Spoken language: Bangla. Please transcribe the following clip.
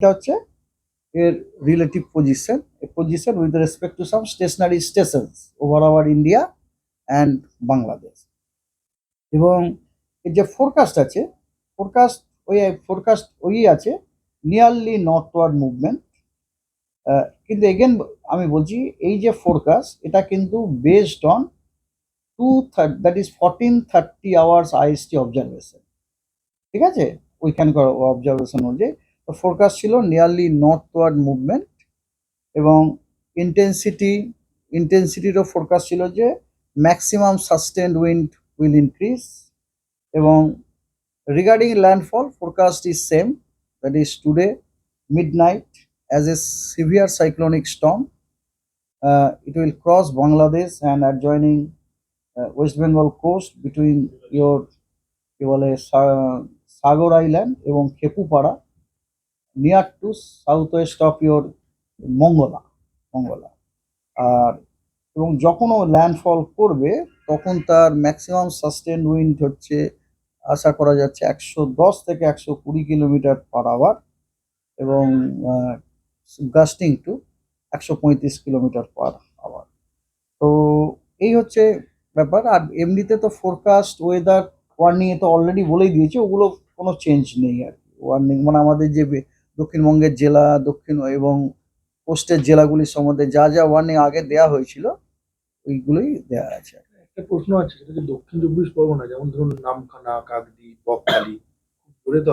এটা হচ্ছে এর relative position position with respect to some stationary stations over our India and Bangladesh এবং এর যে ফোরকাস্ট আছে ফোরকাস্ট ওই ফোরকাস্ট ওই আছে নিয়ারলি নর্থ নর্থওয়ার্ড মুভমেন্ট কিন্তু এগেন আমি বলছি এই যে ফোরকাস্ট এটা কিন্তু based on to that is fourteen thirty hours IST observation ঠিক আছে? ওইখানকার অবজারভেশন অনুযায়ী তো ফোরকাস্ট ছিল নিয়ারলি নর্থওয়ার্ড মুভমেন্ট এবং ইন্টেন্সিটি ইন্টেন্সিটিরও ফোরকাস্ট ছিল যে maximum sustained wind will increase এবং regarding landfall forecast is same that is today midnight as a severe cyclonic storm. Uh, it will cross Bangladesh and adjoining uh, West Bengal coast between কি বলে সাগর আইল্যান্ড এবং Khepupara near to south west of your Mongla Mongla আর এবং যখন ও ল্যান্ডফল করবে, তখন তার ম্যাক্সিমাম সাস্টেন উইন্ড হচ্ছে, আশা করা যাচ্ছে একশো দশ থেকে একশো কুড়ি কিলোমিটার পার আওয়ার এবং গাস্টিং টু একশো পঁয়ত্রিশ কিলোমিটার পার আওয়ার তো এই হচ্ছে ব্যাপার। আর এমনিতে তো ফোরকাস্ট ওয়েদার ওয়ার্নিং এ তো অলরেডি বলেই দিয়েছে, ওগুলো কোনো চেঞ্জ নেই আর কি। ওয়ার্নিং মানে আমাদের যে দক্ষিণবঙ্গের জেলা, দক্ষিণ এবং কোস্টের জেলাগুলি সম্বন্ধে যা যা ওয়ার্নিং আগে দেয়া হয়েছিল, ওইগুলোই দেওয়া আছে। একটা প্রশ্ন আছে দক্ষিণ চব্বিশ পরগনা যেমন ধরুন নামখানা, কাকদ্বীপ, বকখালি